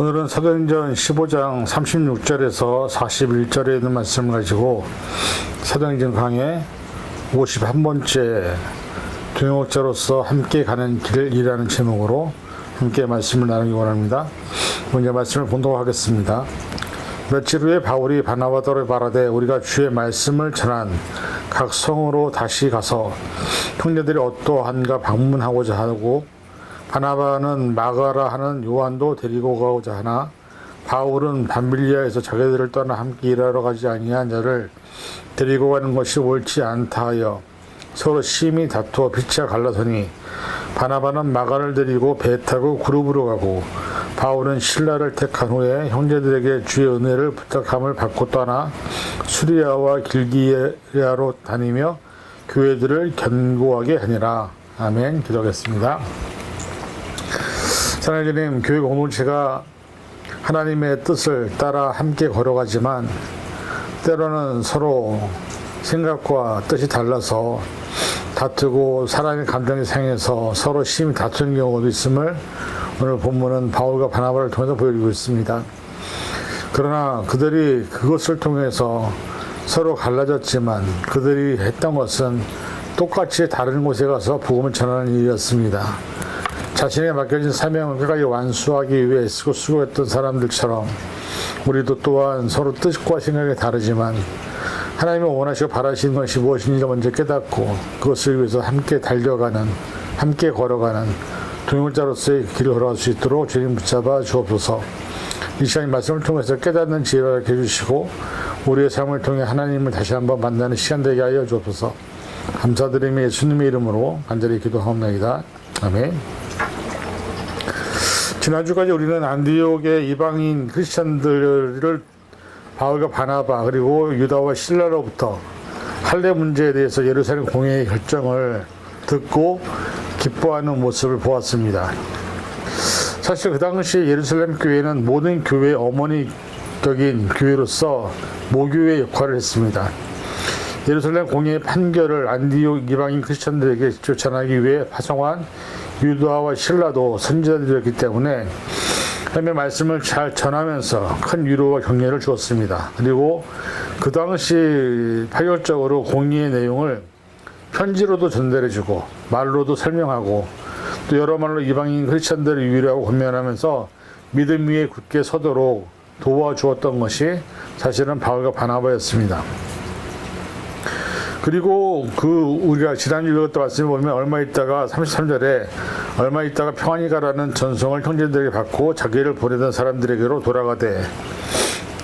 오늘은 사도행전 15장 36절에서 41절에 있는 말씀을 가지고 사도행전 강의 51번째 동역자로서 함께 가는 길이라는 제목으로 함께 말씀을 나누기 원합니다. 먼저 말씀을 본도록 하겠습니다. 며칠 후에 바울이 바나바더를 바라되 우리가 주의 말씀을 전한 각 성으로 다시 가서 형제들이 어떠한가 방문하고자 하고 바나바는 마가라 하는 요한도 데리고 가고자 하나 바울은 밤빌리아에서 자기들을 떠나 함께 일하러 가지 아니한 자를 데리고 가는 것이 옳지 않다 하여 서로 심히 다투어 빛이 갈라서니 바나바는 마가를 데리고 배 타고 그룹으로 가고 바울은 신라를 택한 후에 형제들에게 주의 은혜를 부탁함을 받고 떠나 수리아와 길기야로 다니며 교회들을 견고하게 하니라. 아멘. 기도하겠습니다. 사랑하는 주님, 교회 공동체가 하나님의 뜻을 따라 함께 걸어가지만 때로는 서로 생각과 뜻이 달라서 다투고 사람의 감정이 상해서 서로 심히 다투는 경우도 있음을 오늘 본문은 바울과 바나바를 통해서 보여주고 있습니다. 그러나 그들이 그것을 통해서 서로 갈라졌지만 그들이 했던 것은 똑같이 다른 곳에 가서 복음을 전하는 일이었습니다. 자신에게 맡겨진 사명을 끝까지 완수하기 위해 쓰고 수고했던 사람들처럼 우리도 또한 서로 뜻과 생각이 다르지만 하나님이 원하시고 바라시는 것이 무엇인지 먼저 깨닫고 그것을 위해서 함께 달려가는 함께 걸어가는 동역자로서의 길을 걸어갈 수 있도록 주님 붙잡아 주옵소서. 이 시간 말씀을 통해서 깨닫는 지혜를 해주시고 우리의 삶을 통해 하나님을 다시 한번 만나는 시간 되게 하여 주옵소서. 감사드리며 예수님의 이름으로 간절히 기도하옵나이다. 아멘 지난주까지 우리는 안디옥의 이방인 크리스천들을 바울과 바나바 그리고 유다와 신라로부터 할례 문제에 대해서 예루살렘 공회의 결정을 듣고 기뻐하는 모습을 보았습니다. 사실 그 당시 예루살렘 교회는 모든 교회의 어머니격인 교회로서 모교의 역할을 했습니다. 예루살렘 공회의 판결을 안디옥 이방인 크리스천들에게 전하기 위해 파송한 유다와 신라도 선지자들이었기 때문에 하나님의 말씀을 잘 전하면서 큰 위로와 격려를 주었습니다. 그리고 그 당시 파격적으로 공의의 내용을 편지로도 전달해주고 말로도 설명하고 또 여러 말로 이방인 크리스천들을 위로하고 권면하면서 믿음 위에 굳게 서도록 도와주었던 것이 사실은 바울과 바나바였습니다. 그리고 그 우리가 지난주 읽었던 말씀을 보면 얼마 있다가 33절에 얼마 있다가 평안히 가라는 전송을 형제들에게 받고 자기를 보내던 사람들에게로 돌아가되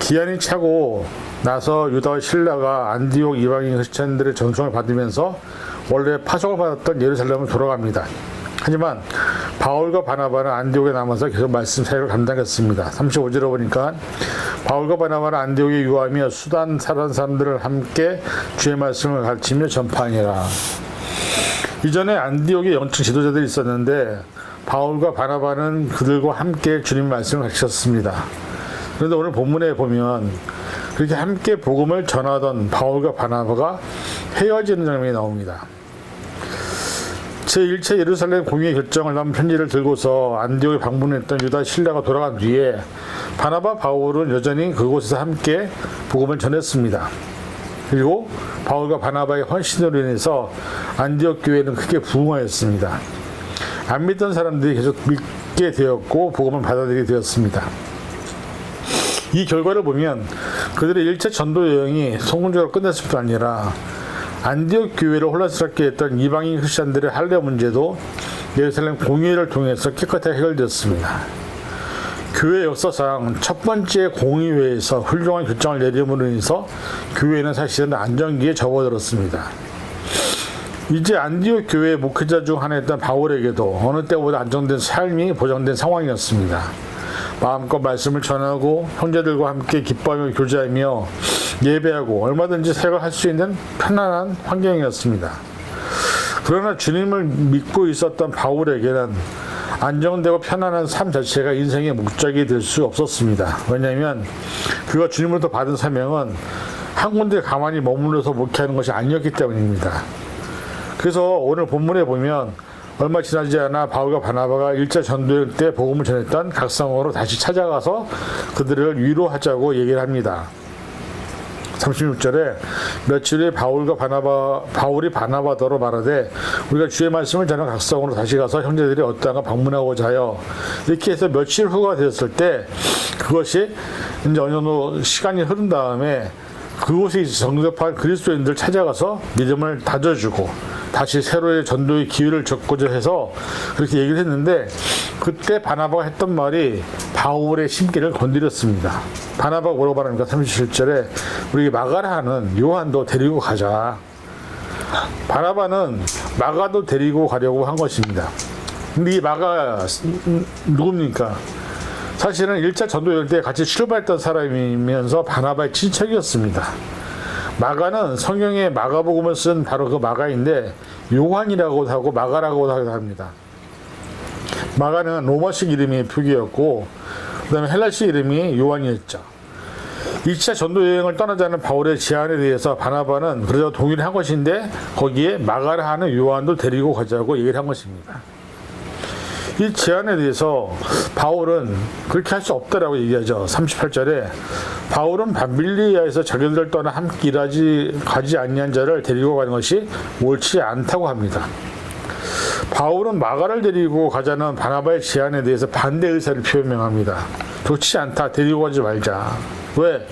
기한이 차고 나서 유다와 신라가 안디옥 이방인 크리스천들의 전송을 받으면서 원래 파송을 받았던 예루살렘을 돌아갑니다. 하지만 바울과 바나바는 안디옥에 남아서 계속 말씀 사역을 감당했습니다. 35절에 보니까 바울과 바나바는 안디옥에 유하며 수단 사는 사람들을 함께 주의 말씀을 가르치며 전파하니라. 이전에 안디옥에 영적 지도자들이 있었는데 바울과 바나바는 그들과 함께 주님 말씀을 가르쳤습니다. 그런데 오늘 본문에 보면 그렇게 함께 복음을 전하던 바울과 바나바가 헤어지는 장면이 나옵니다. 제1차 예루살렘 공의 결정을 담은 편지를 들고서 안디옥에 방문했던 유다 신라가 돌아간 뒤에 바나바 바울은 여전히 그곳에서 함께 복음을 전했습니다. 그리고 바울과 바나바의 헌신으로 인해서 안디옥 교회는 크게 부흥하였습니다. 안 믿던 사람들이 계속 믿게 되었고 복음을 받아들이게 되었습니다. 이 결과를 보면 그들의 1차 전도 여행이 성공적으로 끝났을 뿐 아니라 안디옥 교회를 혼란스럽게 했던 이방인 크리스천들의 할례 문제도 예루살렘 공의회를 통해서 깨끗하게 해결되었습니다. 교회 역사상 첫 번째 공의회에서 훌륭한 결정을 내림으로 인해서 교회는 사실은 안정기에 접어들었습니다. 이제 안디옥 교회 목회자 중 하나였던 바울에게도 어느 때보다 안정된 삶이 보장된 상황이었습니다. 마음껏 말씀을 전하고 형제들과 함께 기뻐하며 교제하며 예배하고 얼마든지 사역을 할수 있는 편안한 환경이었습니다. 그러나 주님을 믿고 있었던 바울에게는 안정되고 편안한 삶 자체가 인생의 목적이 될 수 없었습니다. 왜냐하면 그가 주님으로부터 받은 사명은 한 군데 가만히 머물러서 목회하는 것이 아니었기 때문입니다. 그래서 오늘 본문에 보면 얼마 지나지 않아 바울과 바나바가 1차 전도여행 때 복음을 전했던 각성으로 다시 찾아가서 그들을 위로하자고 얘기를 합니다. 36절에 며칠 후에 바울과 바나바 바울이 바나바더로 말하되 우리가 주의 말씀을 전한 각성으로 다시 가서 형제들이 어떠한가 방문하고자 하여 이렇게 해서 며칠 후가 되었을 때 그것이 이제 어느 정도 시간이 흐른 다음에 그곳에 정접한 그리스도인들 찾아가서 믿음을 다져주고 다시 새로의 전도의 기회를 줬고자 해서 그렇게 얘기를 했는데 그때 바나바가 했던 말이 바울의 심기를 건드렸습니다. 바나바가 뭐라고 말합니까? 37절에 우리 마가라는 요한도 데리고 가자. 바나바는 마가도 데리고 가려고 한 것입니다. 근데 이 마가 누굽니까? 사실은 1차 전도여행 때 같이 출발했던 사람이면서 바나바의 친척이었습니다. 마가는 성경에 마가복음을 쓴 바로 그 마가인데 요한이라고도 하고 마가라고도 하기도 합니다. 마가는 로마식 이름이 표기였고 그 다음에 헬라식 이름이 요한이었죠. 2차 전도 여행을 떠나자는 바울의 제안에 대해서 바나바는 그래서 동의를 한 것인데 거기에 마가라 하는 요한도 데리고 가자고 얘기를 한 것입니다. 이 제안에 대해서 바울은 그렇게 할 수 없다라고 얘기하죠. 38절에 바울은 밤빌리아에서 자기들을 떠나 함께 일하지 가지 아니한 자를 데리고 가는 것이 옳지 않다고 합니다. 바울은 마가를 데리고 가자는 바나바의 제안에 대해서 반대 의사를 표명합니다. 좋지 않다. 데리고 가지 말자. 왜?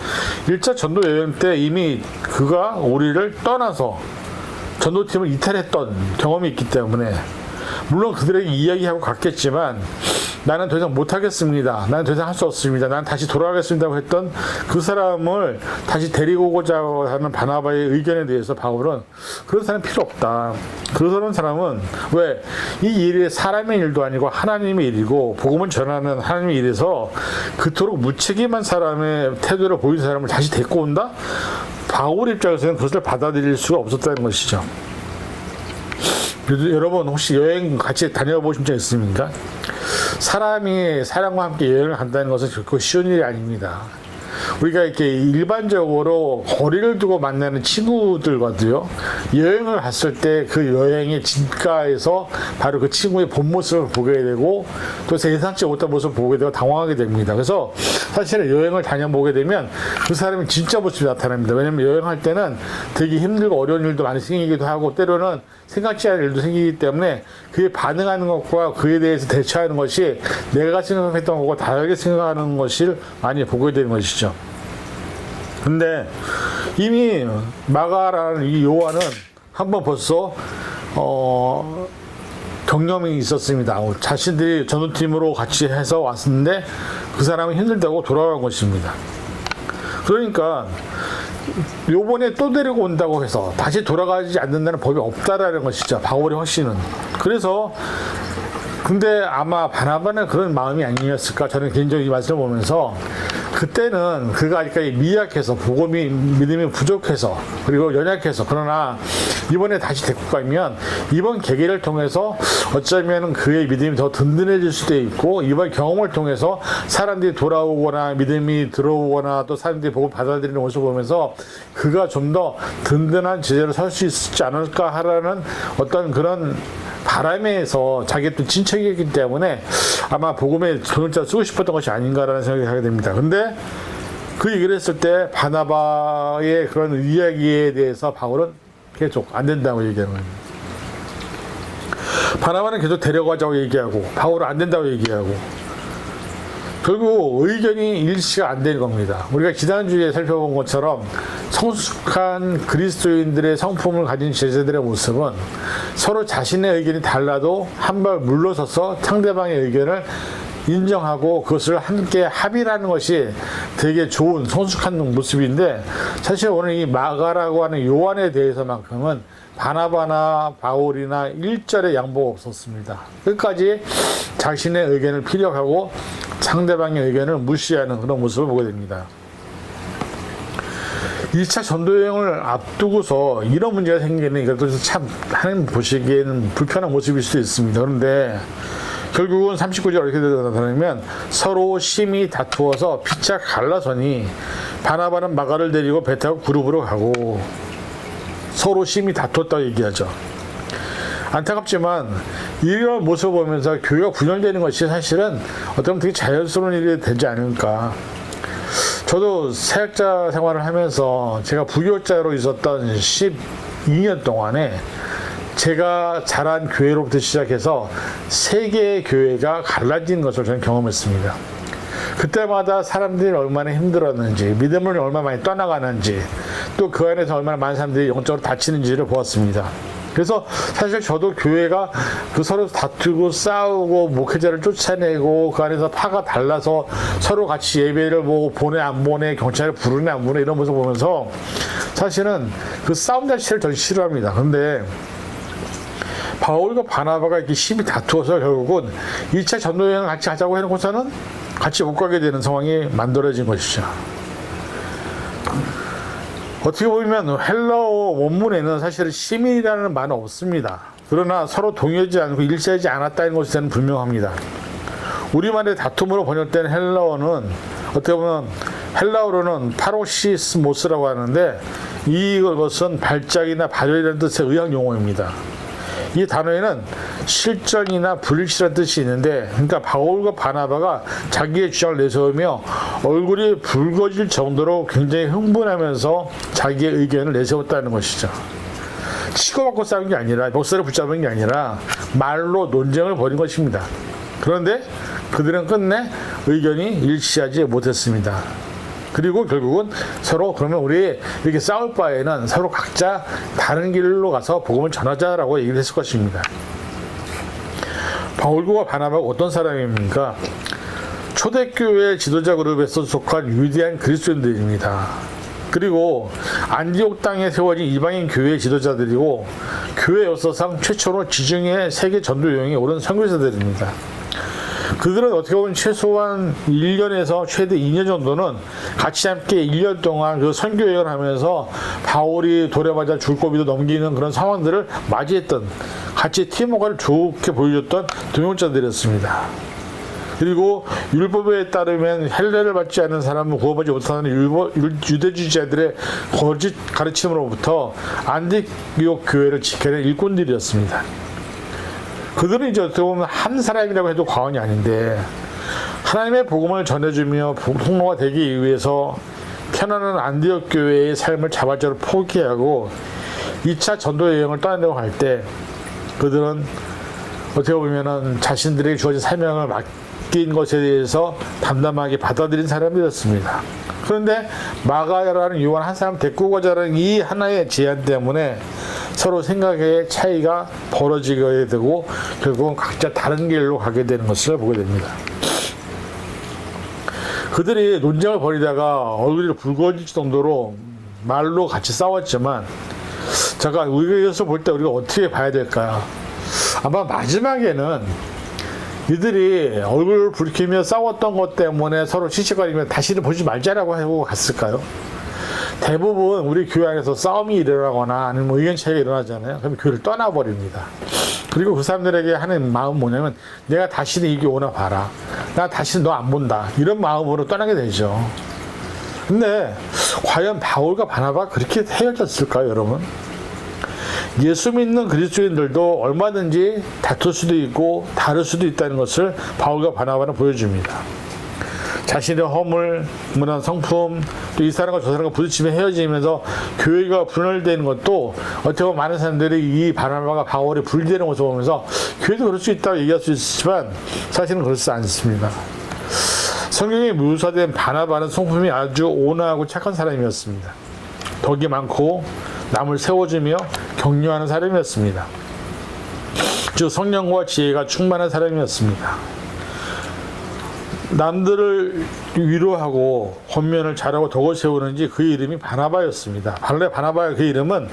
1차 전도 여행 때 이미 그가 우리를 떠나서 전도팀을 이탈했던 경험이 있기 때문에 물론 그들에게 이야기하고 갔겠지만 나는 더 이상 못하겠습니다. 나는 더 이상 할 수 없습니다. 나는 다시 돌아가겠습니다고 했던 그 사람을 다시 데리고 오고자 하는 바나바의 의견에 대해서 바울은 그런 사람 필요 없다. 그런 사람은 왜? 이 일이 사람의 일도 아니고 하나님의 일이고 복음을 전하는 하나님의 일에서 그토록 무책임한 사람의 태도를 보이는 사람을 다시 데리고 온다? 바울 입장에서는 그것을 받아들일 수가 없었다는 것이죠. 여러분 혹시 여행 같이 다녀보신 적 있습니까? 사람이 사람과 함께 여행을 간다는 것은 결코 쉬운 일이 아닙니다. 우리가 이렇게 일반적으로 거리를 두고 만나는 친구들과도요, 여행을 갔을 때 그 여행의 진가에서 바로 그 친구의 본 모습을 보게 되고, 또 예상치 못한 모습을 보게 되고 당황하게 됩니다. 그래서 사실은 여행을 다녀보게 되면 그 사람의 진짜 모습이 나타납니다. 왜냐면 여행할 때는 되게 힘들고 어려운 일도 많이 생기기도 하고, 때로는 생각지 않은 일도 생기기 때문에 그에 반응하는 것과 그에 대해서 대처하는 것이 내가 생각했던 것과 다르게 생각하는 것을 많이 보게 되는 것이죠. 근데 이미 마가라는 이 요한은 한번 벌써 어 경험이 있었습니다. 어, 자신들이 전도팀으로 같이 해서 왔는데 그 사람은 힘들다고 돌아간 것입니다. 그러니까 요번에 또 데리고 온다고 해서 다시 돌아가지 않는다는 법이 없다라는 것이죠. 바울의 확신은. 그래서 근데 아마 바나바는 그런 마음이 아니었을까 저는 개인적으로 이 말씀을 보면서 그때는 그가 아직까지 미약해서 복음이 믿음이 부족해서 그리고 연약해서 그러나 이번에 다시 데리고 가면 이번 계기를 통해서 어쩌면 그의 믿음이 더 든든해질 수도 있고 이번 경험을 통해서 사람들이 돌아오거나 믿음이 들어오거나 또 사람들이 복음 받아들이는 모습을 보면서 그가 좀 더 든든한 제재로 설 수 있지 않을까 하라는 어떤 그런 바람에서 자기 또 친척이기 때문에 아마 복음에 돈을 짜 쓰고 싶었던 것이 아닌가라는 생각이 하게 됩니다. 근데 그 얘기를 했을 때 바나바의 그런 이야기에 대해서 바울은 계속 안 된다고 얘기하는 거예요. 바나바는 계속 데려가자고 얘기하고 바울은 안 된다고 얘기하고 결국 의견이 일치가 안 되는 겁니다. 우리가 지난주에 살펴본 것처럼 성숙한 그리스도인들의 성품을 가진 제자들의 모습은 서로 자신의 의견이 달라도 한 발 물러서서 상대방의 의견을 인정하고 그것을 함께 합의하는 것이 되게 좋은 성숙한 모습인데 사실 오늘 이 마가라고 하는 요한에 대해서만큼은 바나바나 바울이나 일절의 양보가 없었습니다. 끝까지 자신의 의견을 피력하고 상대방의 의견을 무시하는 그런 모습을 보게 됩니다. 2차 전도여행을 앞두고서 이런 문제가 생기는 이것도 참 하나님 보시기에는 불편한 모습일 수도 있습니다. 그런데 결국은 39절 이렇게 되면 서로 심히 다투어서 피차 갈라서니 바나바는 마가를 데리고 배 타고 그룹으로 가고 서로 심히 다투었다고 얘기하죠. 안타깝지만 이런 모습을 보면서 교회가 분열되는 것이 사실은 보면 되게 자연스러운 일이 되지 않을까. 저도 사역자 생활을 하면서 제가 부교육자로 있었던 12년 동안에 제가 자란 교회로부터 시작해서 세 개의 교회가 갈라진 것을 저는 경험했습니다. 그때마다 사람들이 얼마나 힘들었는지, 믿음을 얼마나 많이 떠나가는지, 또 그 안에서 얼마나 많은 사람들이 영적으로 다치는지를 보았습니다. 그래서 사실 저도 교회가 그 서로 다투고 싸우고 목회자를 쫓아내고 그 안에서 파가 달라서 서로 같이 예배를 뭐 보내 안 보내 경찰을 부르네 안 부르네 이런 모습 보면서 사실은 그 싸움 자체를 전 싫어합니다. 근데 바울과 바나바가 이렇게 심히 다투어서 결국은 2차 전도 여행을 같이 하자고 해놓고서는 같이 못 가게 되는 상황이 만들어진 것이죠. 어떻게 보면 헬라어 원문에는 사실 시민이라는 말은 없습니다. 그러나 서로 동의하지 않고 일치하지 않았다는 것은 분명합니다. 우리말의 다툼으로 번역된 헬라어는 어떻게 보면 헬라어로는 파로시스모스라고 하는데 이것은 발작이나 발열이라는 뜻의 의학 용어입니다. 이 단어에는 실전이나 불일치라는 뜻이 있는데 그러니까 바울과 바나바가 자기의 주장을 내세우며 얼굴이 붉어질 정도로 굉장히 흥분하면서 자기의 의견을 내세웠다는 것이죠. 치고받고 싸운 게 아니라 목소리를 붙잡은 게 아니라 말로 논쟁을 벌인 것입니다. 그런데 그들은 끝내 의견이 일치하지 못했습니다. 그리고 결국은 서로 그러면 우리 이렇게 싸울 바에는 서로 각자 다른 길로 가서 복음을 전하자라고 얘기를 했을 것입니다. 바울과 바나바가 어떤 사람입니까? 초대교회 지도자 그룹에 속한 위대한 그리스도인들입니다. 그리고 안디옥 땅에 세워진 이방인 교회 지도자들이고 교회 역사상 최초로 지중해 세계 전도 여행에 오른 선교사들입니다. 그들은 어떻게 보면 최소한 1년에서 최대 2년 정도는 같이 함께 1년 동안 그 선교 여행을 하면서 바울이 도래맞아 줄고비도 넘기는 그런 상황들을 맞이했던 같이 팀워크를 좋게 보여줬던 동역자들이었습니다. 그리고 율법에 따르면 헬레를 받지 않는 사람은 구원받지 못하는 유대주의자들의 거짓 가르침으로부터 안디옥 교회를 지켜낸 일꾼들이었습니다. 그들은 이제 어떻게 보면 한 사람이라고 해도 과언이 아닌데 하나님의 복음을 전해주며 통로가 되기 위해서 편안한 안디옥 교회의 삶을 자발적으로 포기하고 2차 전도 여행을 떠나려고 할 때 그들은 어떻게 보면은 자신들에게 주어진 사명을 맡긴 것에 대해서 담담하게 받아들인 사람이었습니다. 그런데 마가야라는 요한 한 사람 데리고 가자는 이 하나의 제안 때문에 서로 생각의 차이가 벌어지게 되고 결국은 각자 다른 길로 가게 되는 것을 보게 됩니다. 그들이 논쟁을 벌이다가 얼굴이 붉어질 정도로 말로 같이 싸웠지만 잠깐 이것을 볼때 우리가 어떻게 봐야 될까요? 아마 마지막에는 이들이 얼굴을 붉히며 싸웠던 것 때문에 서로 시시거리며 다시는 보지 말자라고 하고 갔을까요? 대부분 우리 교회 안에서 싸움이 일어나거나 아니면 뭐 의견 차이가 일어나잖아요. 그럼 교회를 떠나버립니다. 그리고 그 사람들에게 하는 마음 뭐냐면 내가 다시는 이게 오나 봐라. 나 다시는 너 안 본다. 이런 마음으로 떠나게 되죠. 근데 과연 바울과 바나바 그렇게 헤어졌을까요, 여러분? 예수 믿는 그리스도인들도 얼마든지 다툴 수도 있고 다를 수도 있다는 것을 바울과 바나바는 보여줍니다. 자신의 허물, 문화 성품, 또 이 사람과 저 사람과 부딪히며 헤어지면서 교회가 분열되는 것도 어떻게 보면 많은 사람들이 이 바나바가 바울이 분리되는 것을 보면서 교회도 그럴 수 있다고 얘기할 수 있지만 사실은 그렇지 않습니다. 성경에 묘사된 바나바는 성품이 아주 온화하고 착한 사람이었습니다. 덕이 많고 남을 세워주며 격려하는 사람이었습니다. 즉 성령과 지혜가 충만한 사람이었습니다. 남들을 위로하고 권면을 잘하고 덕을 세우는지 그 이름이 바나바였습니다. 원래 바나바의 그 이름은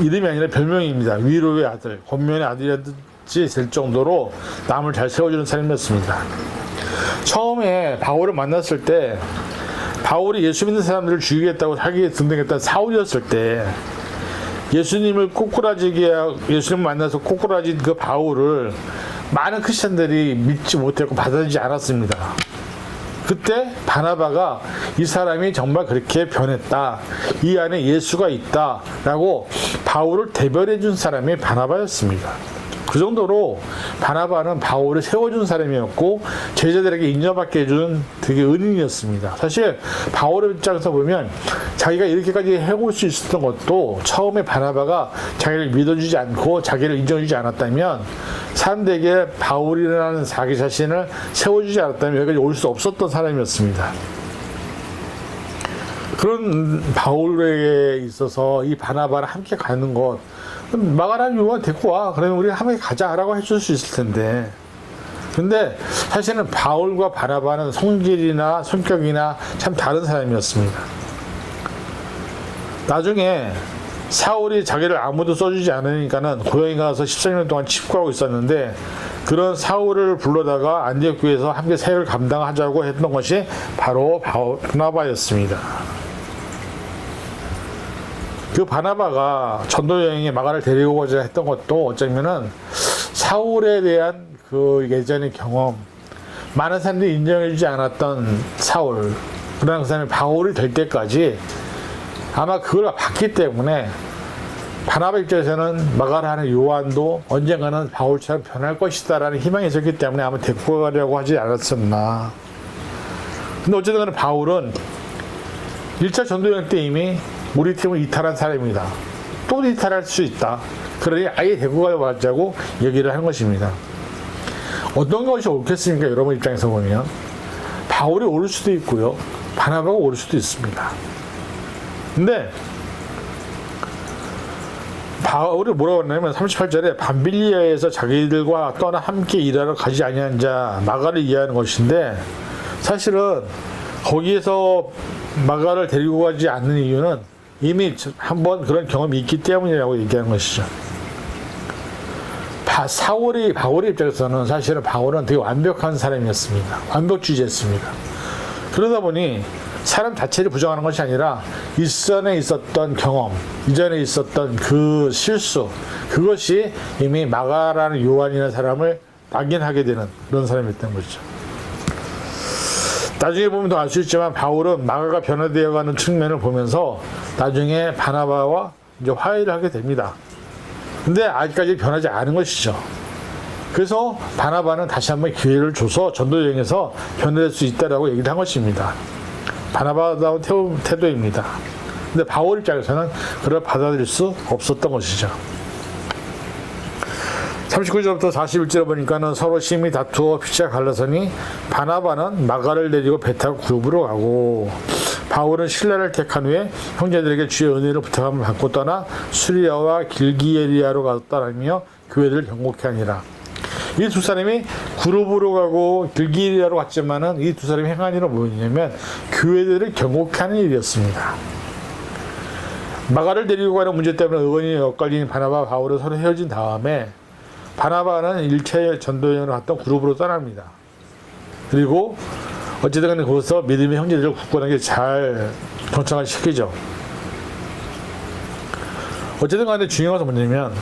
이름이 아니라 별명입니다. 위로의 아들, 권면의 아들이었지 될 정도로 남을 잘 세워주는 사람이었습니다. 처음에 바울을 만났을 때 바울이 예수 믿는 사람들을 죽이겠다고 사기에 등등했던 사울이었을 때 예수님을 꼬꾸라지게 예수님 만나서 꼬꾸라진 그 바울을 많은 크리스천들이 믿지 못했고 받아들이지 않았습니다. 그때 바나바가 이 사람이 정말 그렇게 변했다. 이 안에 예수가 있다 라고 바울을 대변해 준 사람이 바나바였습니다. 그 정도로 바나바는 바울을 세워준 사람이었고 제자들에게 인정받게 해준 되게 은인이었습니다. 사실 바울의 입장에서 보면 자기가 이렇게까지 해올 수 있었던 것도 처음에 바나바가 자기를 믿어주지 않고 자기를 인정해주지 않았다면 사람들에게 바울이라는 자기 자신을 세워주지 않았다면 여기까지 올 수 없었던 사람이었습니다. 그런 바울에게 있어서 이 바나바를 함께 가는 것 마가라 유가 데리고 와 그러면 우리 함께 가자라고 해줄 수 있을 텐데 근데 사실은 바울과 바나바는 성질이나 성격이나 참 다른 사람이었습니다 나중에 사울이 자기를 아무도 써주지 않으니까는 고향에 가서 14년 동안 칩구하고 있었는데 그런 사울을 불러다가 안디옥 교회에서 함께 사역을 감당하자고 했던 것이 바로 바나바였습니다. 그 바나바가 전도 여행에 마가를 데리고 가자 했던 것도 어쩌면은 사울에 대한 그 예전의 경험, 많은 사람들이 인정해주지 않았던 사울, 그러나 그 사람이 바울이 될 때까지 아마 그걸 봤기 때문에 바나바 입장에서는 마가를 하는 요한도 언젠가는 바울처럼 변할 것이다라는 희망이 있었기 때문에 아마 데리고 가려고 하지 않았었나. 근데 어쨌든 바울은 1차 전도여행 때 이미 우리 팀을 이탈한 사람입니다. 또 이탈할 수 있다. 그러니 아예 데리고 가자고 얘기를 한 것입니다. 어떤 것이 옳겠습니까? 여러분 입장에서 보면 바울이 오를 수도 있고요. 바나바가 오를 수도 있습니다. 근데 바울이 뭐라고 했냐면 38절에 밤빌리아에서 자기들과 떠나 함께 일하러 가지 아니한 자 마가를 이해하는 것인데 사실은 거기에서 마가를 데리고 가지 않는 이유는 이미 한번 그런 경험이 있기 때문이라고 얘기하는 것이죠. 바, 사울이 바울의 입장에서는 사실은 바울은 되게 완벽한 사람이었습니다. 완벽주의였습니다. 그러다 보니 사람 자체를 부정하는 것이 아니라 이전에 있었던 경험, 이전에 있었던 그 실수, 그것이 이미 마가라는 요한이라는 사람을 낙인하게 되는 그런 사람이었던 것이죠. 나중에 보면 더 알 수 있지만 바울은 마가가 변화되어가는 측면을 보면서 나중에 바나바와 이제 화해를 하게 됩니다. 근데 아직까지 변하지 않은 것이죠. 그래서 바나바는 다시 한번 기회를 줘서 전도 여행에서 변화될 수 있다라고 얘기를 한 것입니다. 바나바다운 태도- 태도입니다. 근데 바울 입장에서는 그걸 받아들일 수 없었던 것이죠. 39절부터 41절 보니까는 서로 심히 다투어 피차 갈라서니 바나바는 마가를 내리고 배 타고 그룹으로 가고 바울은 신라를 택한 후에 형제들에게 주의 은혜를 부탁함을 받고 떠나 수리아와 길기에리아로 갔다라며 교회를 경고케 하니라. 이 두 사람이 그룹으로 가고 길기에리아로 갔지만은 이 두 사람이 행한 일은 뭐였냐면 교회들을 경고케 하는 일이었습니다. 마가를 데리고 가는 문제 때문에 의원이 엇갈린 바나바 바울은 서로 헤어진 다음에 바나바는 일체 전도여행을 갔던 그룹으로 떠납니다. 그리고 어쨌든 간에 거기서 믿음의 형제들을 굳건하게 잘 정착을 시키죠. 어쨌든 간에 중요한 것은 뭐냐면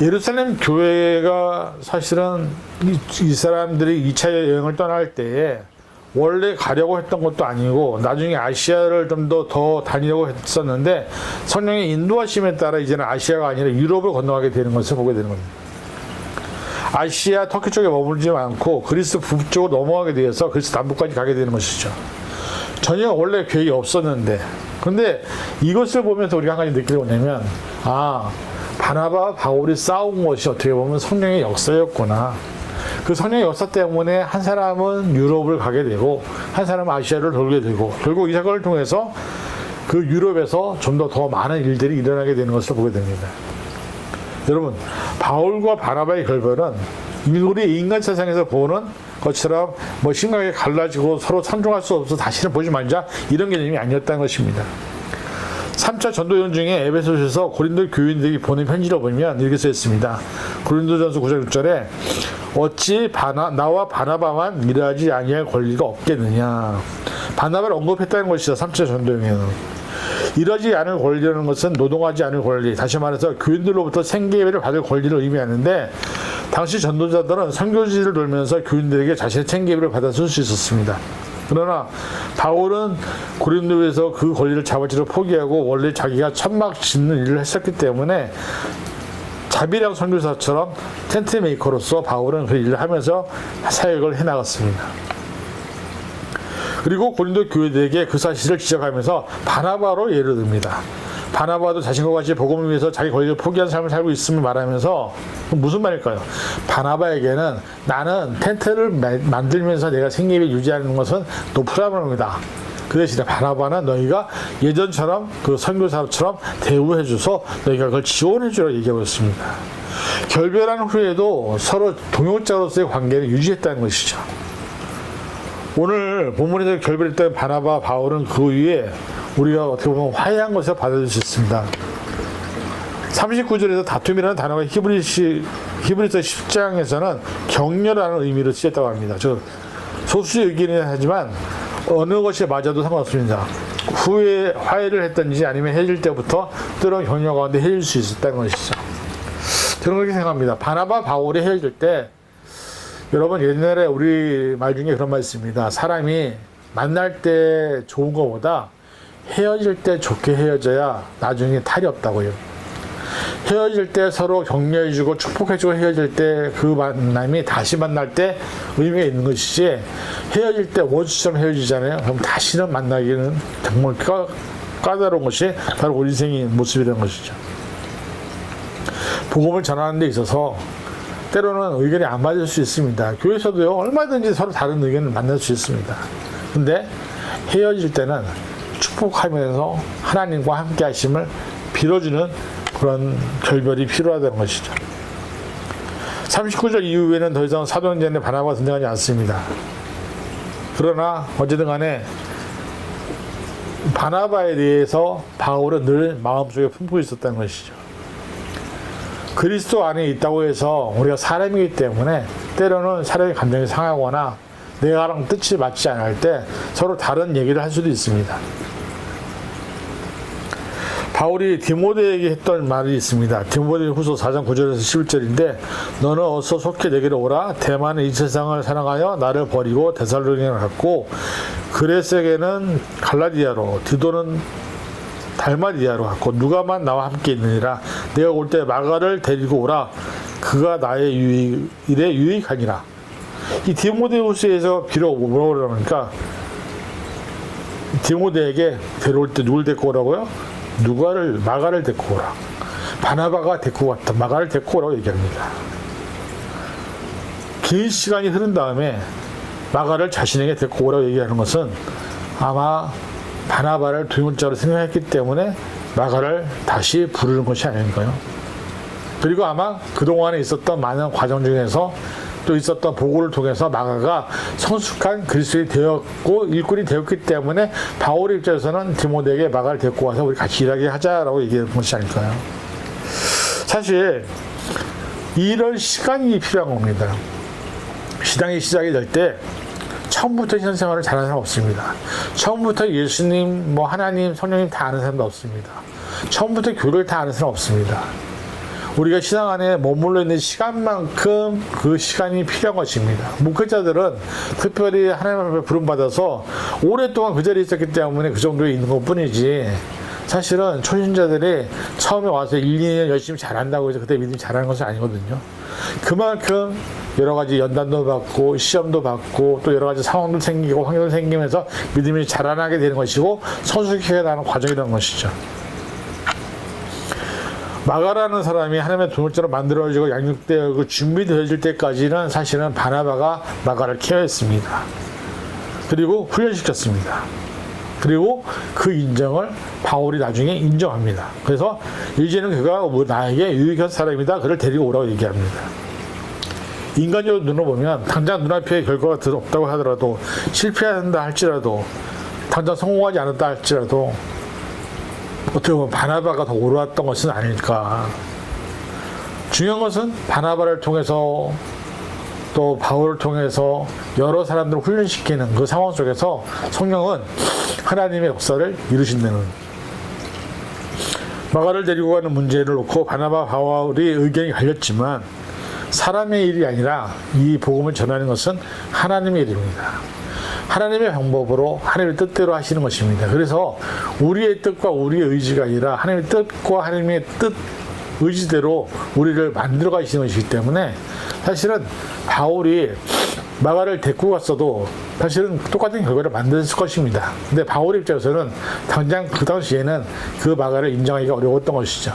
예루살렘 교회가 사실은 이, 이 사람들이 2차 여행을 떠날 때에 원래 가려고 했던 것도 아니고 나중에 아시아를 좀 더 더 다니려고 했었는데 성령의 인도하심에 따라 이제는 아시아가 아니라 유럽을 건너가게 되는 것을 보게 되는 겁니다. 아시아 터키 쪽에 머물지 않고 그리스 북쪽으로 넘어가게 되어서 그리스 남부까지 가게 되는 것이죠. 전혀 원래 계획이 없었는데 근데 이것을 보면서 우리가 한 가지 느끼게 뭐냐면 아 바나바 바울이 싸운 것이 어떻게 보면 성령의 역사였구나. 그 성령의 역사 때문에 한 사람은 유럽을 가게 되고 한 사람은 아시아를 돌게 되고 결국 이 사건을 통해서 그 유럽에서 좀 더더 많은 일들이 일어나게 되는 것을 보게 됩니다. 여러분 바울과 바나바의 결별은 우리 인간 세상에서 보는 것처럼 뭐 심각하게 갈라지고 서로 상종할 수 없어 다시는 보지 말자 이런 개념이 아니었다는 것입니다. 3차 전도 연 중에 에베소서에서 고린도 교인들이 보낸 편지를 보면 이렇게 써 있습니다. 고린도전서 9장 6절에 어찌 바나, 나와 바나바만 일하지 아니할 권리가 없겠느냐. 바나바를 언급했다는 것이죠. 3차 전도연에는. 일하지 않을 권리라는 것은 노동하지 않을 권리, 다시 말해서 교인들로부터 생계비를 받을 권리를 의미하는데 당시 전도자들은 선교지를 돌면서 교인들에게 자신의 생계비를 받아 쓸 수 있었습니다. 그러나 바울은 고린도에서 그 권리를 자발적으로 포기하고 원래 자기가 천막 짓는 일을 했었기 때문에 자비랑 선교사처럼 텐트 메이커로서 바울은 그 일을 하면서 사역을 해나갔습니다. 그리고 고린도 교회들에게 그 사실을 지적하면서 바나바로 예를 듭니다. 바나바도 자신과 같이 복음을 위해서 자기 권리를 포기한 삶을 살고 있음을 말하면서 무슨 말일까요? 바나바에게는 나는 텐트를 마- 만들면서 내가 생계를 유지하는 것은 노프라블입니다. 그 대신에 바나바는 너희가 예전처럼 그 선교사처럼 대우해 줘서 너희가 그걸 지원해 주라고 얘기하고 있습니다. 결별한 후에도 서로 동역자로서의 관계를 유지했다는 것이죠. 오늘 본문에서 결별했던 바나바 바울은 그 위에 우리가 어떻게 보면 화해한 것을 받아들일 수 있습니다. 39절에서 다툼이라는 단어가 히브리시, 히브리서 10장에서는 격려라는 의미로 쓰였다고 합니다. 저 소수 의견이긴 하지만 어느 것이 맞아도 상관없습니다. 후에 화해를 했든지 아니면 헤어질 때부터 때론 격려 가운데 헤어질 수 있었다는 것이죠. 저는 그렇게 생각합니다. 바나바 바울이 헤어질 때 여러분 옛날에 우리 말 중에 그런 말 있습니다. 사람이 만날 때 좋은 것보다 헤어질 때 좋게 헤어져야 나중에 탈이 없다고요. 헤어질 때 서로 격려해주고 축복해주고 헤어질 때 그 만남이 다시 만날 때 의미가 있는 것이지 헤어질 때 원수처럼 헤어지잖아요. 그럼 다시는 만나기는 정말 까, 까다로운 것이 바로 우리 인생의 모습이라는 것이죠. 복음을 전하는 데 있어서 때로는 의견이 안 맞을 수 있습니다. 교회에서도요, 얼마든지 서로 다른 의견을 만날 수 있습니다. 근데 헤어질 때는 축복하면서 하나님과 함께 하심을 빌어주는 그런 결별이 필요하다는 것이죠. 39절 이후에는 더 이상 사도행전에 바나바가 등장하지 않습니다. 그러나 어쨌든 간에 바나바에 대해서 바울은 늘 마음속에 품고 있었다는 것이죠. 그리스도 안에 있다고 해서 우리가 사람이기 때문에 때로는 사람의 감정이 상하거나 내가랑 뜻이 맞지 않을 때 서로 다른 얘기를 할 수도 있습니다. 바울이 디모데에게 했던 말이 있습니다. 디모데 후서 4장 9절에서 11절인데 너는 어서 속히 내게로 오라 대만은 이 세상을 사랑하여 나를 버리고 데살로니가를 갔고 그레스에게는 갈라디아로 디도는 달마리아로 갔고 누가만 나와 함께 있느니라. 내가 올 때 마가를 데리고 오라. 그가 나의 유익, 일에 유익하니라. 이 디모데후서에서 비록 뭐라고 그러니까 디모데에게 데려올 때 누굴 데리고 오라고요? 누가를 마가를 데리고 오라. 바나바가 데리고 왔다. 마가를 데리고 오라고 얘기합니다. 긴 시간이 흐른 다음에 마가를 자신에게 데리고 오라고 얘기하는 것은 아마 바나바를 두 문자로 생각했기 때문에 마가를 다시 부르는 것이 아닐까요? 그리고 아마 그동안에 있었던 많은 과정 중에서 또 있었던 보고를 통해서 마가가 성숙한 그리스도인이 되었고 일꾼이 되었기 때문에 바울의 입장에서는 디모데에게 마가를 데리고 와서 우리 같이 일하게 하자라고 얘기하는 것이 아닐까요? 사실 이럴 시간이 필요한 겁니다. 시당이 시작이 될 때 처음부터 신생활을 잘하는 사람 없습니다. 처음부터 예수님, 뭐 하나님, 성령님 다 아는 사람도 없습니다. 처음부터 교를 다 아는 사람 없습니다. 우리가 신앙 안에 머물러 있는 시간만큼 그 시간이 필요한 것입니다. 목회자들은 특별히 하나님 앞에 부름받아서 오랫동안 그 자리에 있었기 때문에 그 정도에 있는 것 뿐이지 사실은 초신자들이 처음에 와서 1, 2년 열심히 잘한다고 해서 그때 믿음이 잘하는 것은 아니거든요. 그만큼 여러 가지 연단도 받고 시험도 받고 또 여러 가지 상황도 생기고 환경도 생기면서 믿음이 자라나게 되는 것이고 성숙해 나가는 과정이라는 것이죠. 마가라는 사람이 하나님의 동물자로 만들어지고 양육되고 준비되어질 때까지는 사실은 바나바가 마가를 케어했습니다. 그리고 훈련시켰습니다. 그리고 그 인정을 바울이 나중에 인정합니다. 그래서 이제는 그가 뭐 나에게 유익한 사람이다. 그를 데리고 오라고 얘기합니다. 인간적으로 눈으로 보면 당장 눈앞에 결과가 들- 없다고 하더라도 실패한다 할지라도 당장 성공하지 않았다 할지라도 어떻게 보면 바나바가 더 옳았던 것은 아닐까. 중요한 것은 바나바를 통해서 또 바울을 통해서 여러 사람들을 훈련시키는 그 상황 속에서 성령은 하나님의 역사를 이루신다는 마가를 데리고 가는 문제를 놓고 바나바 바울이 의견이 갈렸지만 사람의 일이 아니라 이 복음을 전하는 것은 하나님의 일입니다. 하나님의 방법으로 하나님의 뜻대로 하시는 것입니다. 그래서 우리의 뜻과 우리의 의지가 아니라 하나님의 뜻과 하나님의 뜻 의지대로 우리를 만들어 가시는 것이기 때문에 사실은 바울이 마가를 데리고 갔어도 사실은 똑같은 결과를 만들었을 것입니다. 근데 바울 입장에서는 당장 그 당시에는 그 마가를 인정하기가 어려웠던 것이죠.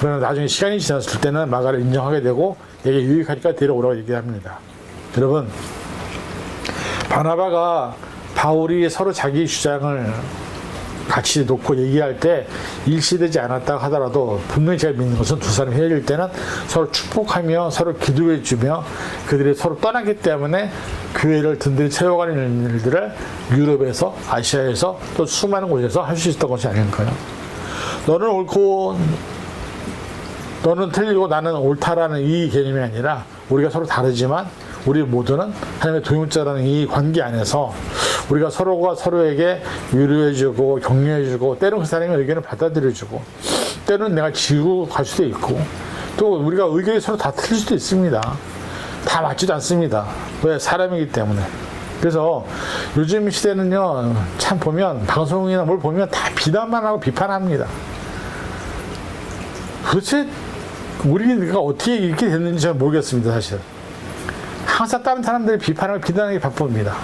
그러나 나중에 시간이 지났을 때는 마가를 인정하게 되고 이게 유익하니까 데려오라고 얘기합니다. 여러분, 바나바가 바울이 서로 자기 주장을 같이 놓고 얘기할 때 일치되지 않았다 하더라도 분명히 제가 믿는 것은 두 사람이 헤어질 때는 서로 축복하며 서로 기도해 주며 그들이 서로 떠나기 때문에 교회를 든든히 세워가는 일들을 유럽에서 아시아에서 또 수많은 곳에서 할 수 있었던 것이 아닐까요? 너는 옳고 너는 틀리고 나는 옳다라는 이 개념이 아니라 우리가 서로 다르지만 우리 모두는 하나님의 도용자라는 이 관계 안에서 우리가 서로가 서로에게 위로해주고 격려해주고 때로는 그 사람의 의견을 받아들여주고 때로는 내가 지고 갈 수도 있고 또 우리가 의견이 서로 다 틀릴 수도 있습니다. 다 맞지도 않습니다. 왜 사람이기 때문에. 그래서 요즘 시대는요 참 보면 방송이나 뭘 보면 다 비난만 하고 비판합니다. 도대체 우리가 어떻게 이렇게 됐는지 잘 모르겠습니다, 사실. 항상 다른 사람들이 비판하고 비난하기 바쁩니다.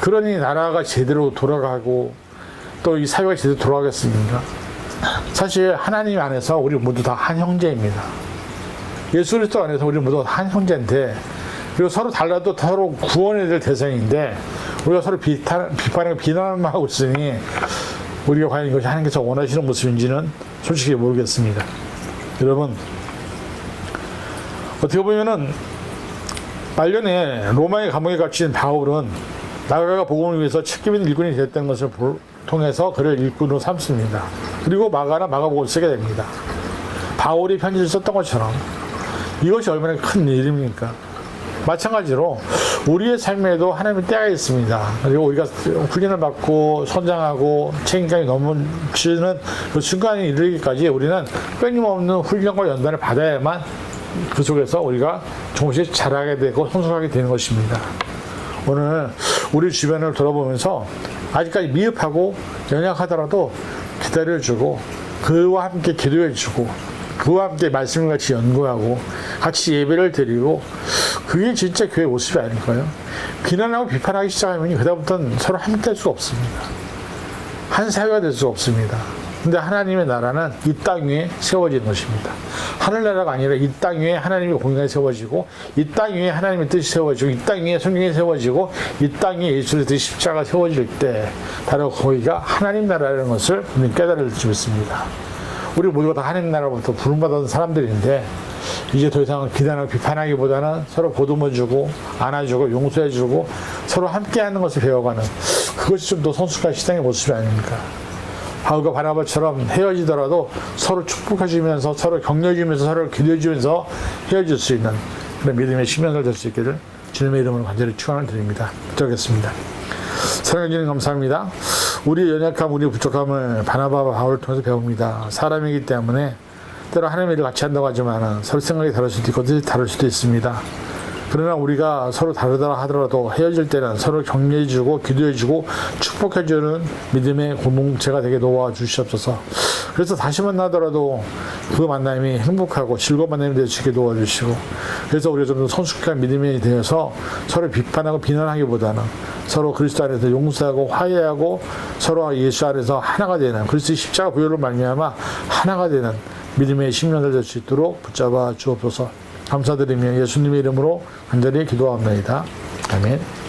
그러니 나라가 제대로 돌아가고 또 이 사회가 제대로 돌아가겠습니까? 사실 하나님 안에서 우리 모두 다 한 형제입니다. 예수 그리스도 안에서 우리 모두 한 형제인데 그리고 서로 달라도 서로 구원해야 될 대상인데 우리가 서로 비판, 비판하고 비난만 하고 있으니 우리가 과연 이것이 하나님께서 원하시는 모습인지는 솔직히 모르겠습니다. 여러분 어떻게 보면은 말년에 로마의 감옥에 갇힌 바울은 나가가 복음을 위해서 책임 있는 일꾼이 됐다는 것을 볼- 통해서 그를 일꾼으로 삼습니다. 그리고 마가나 마가복음을 쓰게 됩니다. 바울이 편지를 썼던 것처럼 이것이 얼마나 큰 일입니까? 마찬가지로 우리의 삶에도 하나님의 때가 있습니다. 그리고 우리가 훈련을 받고 선장하고 책임감이 넘치는 그 순간에 이르기까지 우리는 끊임없는 훈련과 연단을 받아야만 그 속에서 우리가 조금씩 자라게 되고 성숙하게 되는 것입니다. 오늘 우리 주변을 돌아보면서 아직까지 미흡하고 연약하더라도 기다려주고 그와 함께 기도해주고 그와 함께 말씀을 같이 연구하고 같이 예배를 드리고 그게 진짜 교회 모습이 아닐까요? 비난하고 비판하기 시작하면 그다음부터는 서로 함께 할 수가 없습니다. 한 사회가 될 수 없습니다. 근데 하나님의 나라는 이 땅 위에 세워지는 것입니다. 하늘나라가 아니라 이 땅 위에 하나님의 공간이 세워지고 이 땅 위에 하나님의 뜻이 세워지고 이 땅 위에 성경이 세워지고 이 땅 위에 예수의 뜻 십자가 세워질 때 바로 거기가 하나님 나라라는 것을 우리는 깨달을 수 있습니다. 우리 모두가 다 하나님 나라부터 부름받은 사람들인데 이제 더 이상 비난하고 비판하기보다는 서로 보듬어주고 안아주고 용서해주고 서로 함께하는 것을 배워가는 그것이 좀 더 성숙한 시장의 모습이 아닙니까? 바울과 바나바처럼 헤어지더라도 서로 축복해주면서 서로 격려해주면서 서로 기도해주면서 헤어질 수 있는 그런 믿음의 신명을 될 수 있기를 주님의 이름으로 간절히 축원을 드립니다. 기도하겠습니다. 사랑해 주님 감사합니다. 우리의 연약함, 우리의 부족함을 바나바와 바울을 통해서 배웁니다. 사람이기 때문에 때로 하나님의 일을 같이 한다고 하지만 서로 생각이 다를 수도 있고 다를 수도 있습니다. 그러나 우리가 서로 다르다 하더라도 헤어질 때는 서로 격려해주고 기도해주고 축복해주는 믿음의 공동체가 되게 도와주시옵소서. 그래서 다시 만나더라도 그 만남이 행복하고 즐거운 만남이 있게 도와주시고 그래서 우리가 좀 더 성숙한 믿음이 되어서 서로 비판하고 비난하기보다는 서로 그리스도 안에서 용서하고 화해하고 서로 예수 안에서 하나가 되는 그리스도의 십자가 부여로 말미암아 하나가 되는 믿음의 신명을 될 수 있도록 붙잡아 주옵소서. 감사드리며 예수님의 이름으로 간절히 기도합니다. 아멘.